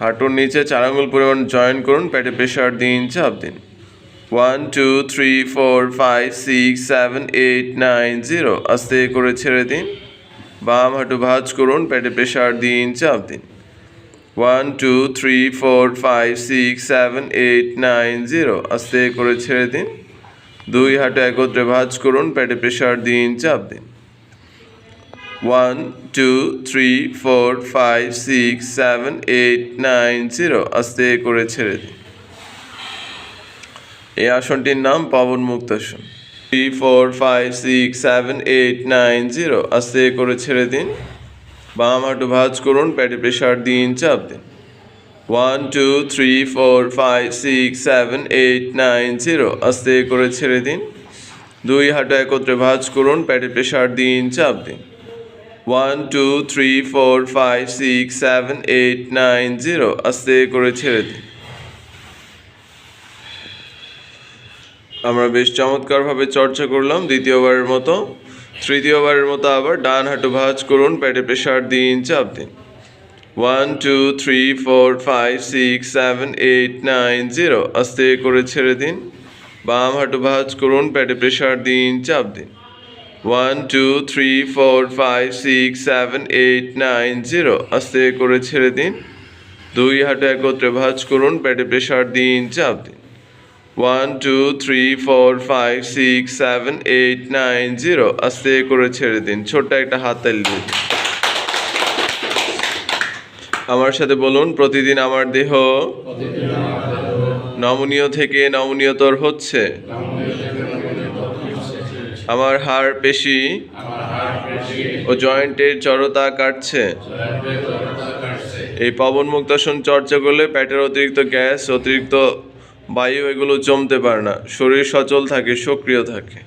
হাঁটুর নিচে চার আঙুল পরিমাণ জয়েন করুন। পেটে প্রেশার দিন চাপ দিন। One two three four five six seven eight nine zero আস্তে করে ছেড়ে দিন। বাম হাঁটু ভাঁজ করুন। পেটে প্রেশার দিন চাপ দিন। One two three four five six seven eight nine zero আস্তে করে ছেড়ে দিন। দুই হাঁটু একত্রে ভাঁজ করুন। পেটে প্রেশার দিন চাপ দিন। One two three four five six seven eight nine zero আস্তে করে ছেড়ে দিন এই আসনটির নাম পবন মুক্তাসন three four five six seven eight nine zero আস্তে করে ছেড়ে দিন। বাম হাঁটু ভাজ করুন পেটে প্রেশার দিন, চাপ দিন। One two three four five six seven eight nine zero আস্তে করে ছেড়ে দিন। দুই হাঁটু একত্রে ভাজ করুন পেটে প্রেশার দিন, চাপ দিন। One two three four five six seven eight nine zero আস্তে করে ছেড়ে দিন। আমরা বেশ চমৎকারভাবে চর্চা করলাম দ্বিতীয়বারের মতো। তৃতীয়বারের মতো আবার ডান হাঁটু ভাঁজ করুন, পেটে প্রেশার দিন, চাপ দিন। One two three four five six seven eight nine zero আস্তে করে ছেড়ে দিন। বাম হাঁটু ভাঁজ করুন, পেটে প্রেশার দিন, চাপ দিন। One two three four five six seven eight nine zero আস্তে করে ছেড়ে দিন। দুই হাঁটু একত্রে ভাঁজ করুন পেটে প্রেশার দিন চাপ দিন। One two three four five six seven eight nine zero আস্তে করে ছেড়ে দিন। ছোট্ট একটা হাত তালি দিয়ে দিন। আমার সাথে বলুন প্রতিদিন আমার দেহ নমনীয় থেকে নমনীয়তর হচ্ছে? আমার হাড় পেশি ও জয়েন্টের জড়তা কাটছে। এই পবন মুক্তাসন চর্চা করলে প্যাটের অতিরিক্ত গ্যাস অতিরিক্ত বায়ু এগুলো জমতে পারে না। শরীর সচল থাকে সক্রিয় থাকে।